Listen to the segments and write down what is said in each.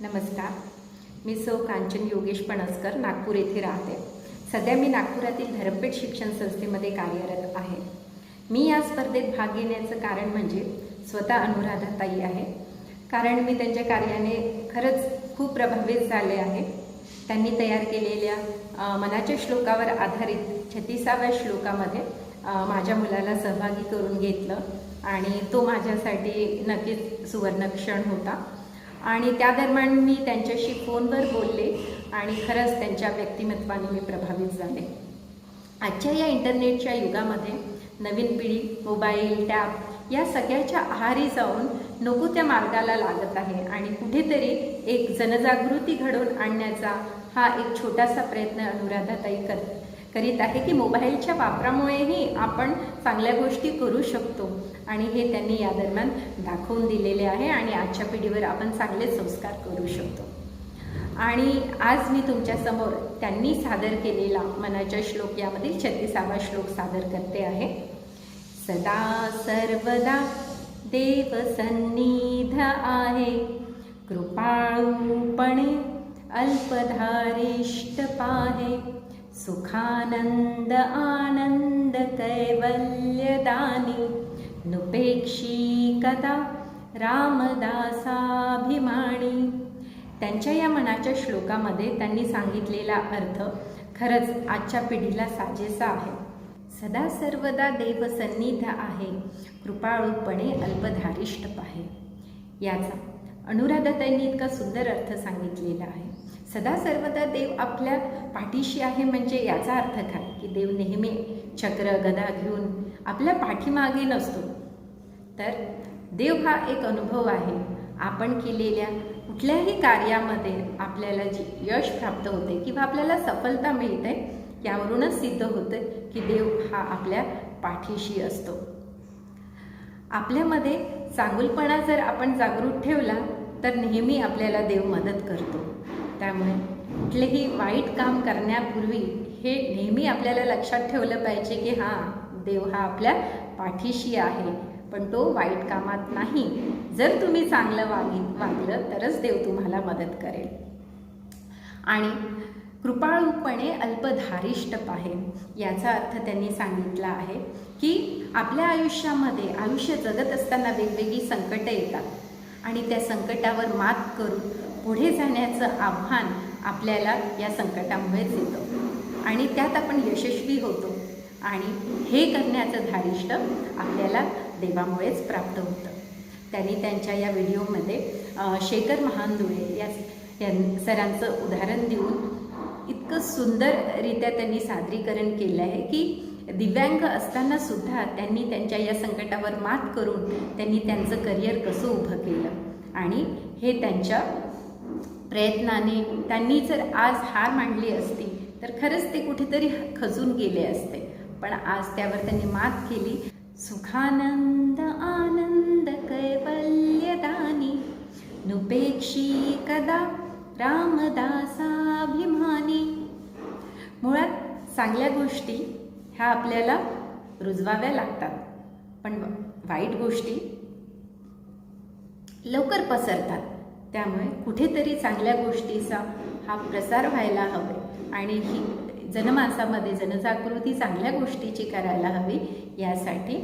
नमस्कार. मी सौ कांचन योगेश पणसकर नागपूर येथे राहते. सध्या मी नागपुरातील धरमपेठ शिक्षण संस्थेमध्ये कार्यरत आहे. मी या स्पर्धेत भाग घेण्याचं कारण म्हणजे स्वतः अनुराधाताई आहे. कारण मी त्यांच्या कार्याने खरंच खूप प्रभावित झाले आहे. त्यांनी तयार केलेल्या मनाच्या श्लोकावर आधारित छत्तीसाव्या श्लोकामध्ये माझ्या मुलाला सहभागी करून घेतलं आणि तो माझ्यासाठी नक्कीच सुवर्णक्षण होता. आणि त्या दरम्यान मी त्यांच्याशी फोनवर बोलले आणि खरंच त्यांच्या व्यक्तिमत्वाने मी प्रभावित झाले. आजच्या या इंटरनेटच्या युगामध्ये नवीन पिढी मोबाईल टॅब या सगळ्याच्या आहारी जाऊन नको त्या मार्गाला लागत आहे आणि कुठेतरी एक जनजागृती घडवून आणण्याचा हा एक छोटासा प्रयत्न अनुराधाताई कर करीत आहे की मोबाईलच्या वापरामुळेही आपण चांगल्या गोष्टी करू शकतो. आणि हे त्यांनी या दरम्यान दाखवून दिलेले आहे आणि आजच्या पिढीवर आपण चांगले संस्कार करू शकतो. आणि आज मी तुमच्यासमोर त्यांनी सादर केलेला मनाच्या श्लोक यामधील छत्तीसावा श्लोक सादर करते आहे. सदा सर्वदा देव सन्निध आहे. कृपाळूपणे अल्पधारिष्ट पाहे. सुखानंद आनंद कैवल्यदानी नुपेक्षी कदा रामदासाभिमानी. त्यांच्या या मनाच्या श्लोकामध्ये त्यांनी सांगितलेला अर्थ खरंच आजच्या पिढीला साजेसा आहे. सदा सर्वदा देव सन्निध आहे. कृपाळूपणे अल्पधारिष्ठ पाहे. याचा अनुराधाताईंनी इतका सुंदर अर्थ सांगितलेला आहे. सदा सर्वदा देव आपल्या पाठीशी आहे म्हणजे याचा अर्थ काय? की देव नेहमी चक्र गदा घेऊन आपल्या पाठीमागे नसतो. तर देव हा एक अनुभव आहे. आपण केलेल्या कुठल्याही कार्यामध्ये आपल्याला जे यश प्राप्त होते किंवा आपल्याला सफलता मिळते यावरूनच सिद्ध होतं की देव हा आपल्या पाठीशी असतो. आपल्यामध्ये चांगुलपणा जर आपण जागृत ठेवला तर नेहमी आपल्याला देव मदत करतो. त्यामुळे कुठलेही वाईट काम करण्यापूर्वी हे नेहमी आपल्याला लक्षात ठेवलं पाहिजे की हां देव हा आपल्या पाठीशी आहे. पण तो वाईट कामात नाही. जर तुम्ही चांगलं वागी वागलं तरच देव तुम्हाला मदत करेल. आणि कृपाळूपणे अल्पधारिष्ट पाहे. याचा अर्थ त्यांनी सांगितला आहे की आपल्या आयुष्यामध्ये आयुष्य जगत असताना वेगवेगळी संकटं येतात. आणि त्या संकटावर मात करून पुढे जाण्याचं आव्हान आपल्याला या संकटामुळेच येतं. आणि त्यात आपण यशस्वी होतो. आणि हे करण्याचं धारिष्ट आपल्याला देवामुळेच प्राप्त होतं. त्यांनी त्यांच्या या व्हिडिओमध्ये शेखर महानदुळे या सरांचं उदाहरण देऊन इतकं सुंदररित्या त्यांनी सादरीकरण केलं आहे की दिव्यांग असताना सुद्धा त्यांनी त्यांच्या या संकटावर मात करून त्यांनी त्यांचं करिअर कसं उभं केलं. आणि हे त्यांच्या प्रयत्नाने त्यांनी जर आज हार मांडली असती तर खरंच ते कुठेतरी खचून गेले असते. पण आज त्यावर त्यांनी मात केली. सुखानंद आनंद कैवल्यदानी नुपेक्षी कदा रामदासाभिमानी. मुळात चांगल्या गोष्टी ह्या आपल्याला रुजवाव्या लागतात. पण वाईट गोष्टी लवकर पसरतात. त्यामुळे कुठेतरी चांगल्या गोष्टीचा हा प्रसार व्हायला हवे. आणि ही जनमानसामध्ये जनजागृती चांगल्या गोष्टीची करायला हवी यासाठी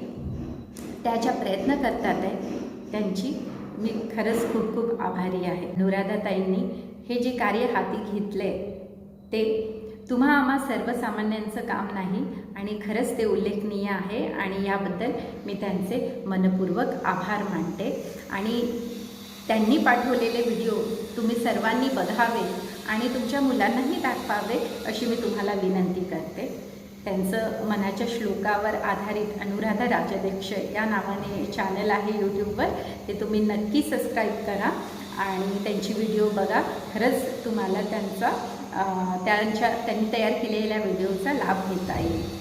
त्याच्या प्रयत्न करतात आहे. त्यांची मी खरंच खूप खूप आभारी आहे. अनुराधाताईंनी हे जे कार्य हाती घेतले ते तुम्हा आम्हा सर्वसामान्यांचं काम नाही आणि खरंच ते उल्लेखनीय आहे आणि याबद्दल मी त्यांचे मनपूर्वक आभार मानते. आणि त्यांनी पाठवलेले व्हिडिओ तुम्ही सर्वांनी बघावे आणि तुमच्या मुलांनाही दाखवावे अशी मी तुम्हाला विनंती करते. त्यांचं मनाच्या श्लोकावर आधारित अनुराधा राजाध्यक्ष या नावाने चॅनल आहे यूट्यूबवर ते तुम्ही नक्की सबस्क्राईब करा आणि त्यांची व्हिडिओ बघा. खरंच तुम्हाला त्यांचा त्यांच्या त्यांनी तयार केलेल्या व्हिडिओचा लाभ घेता येईल.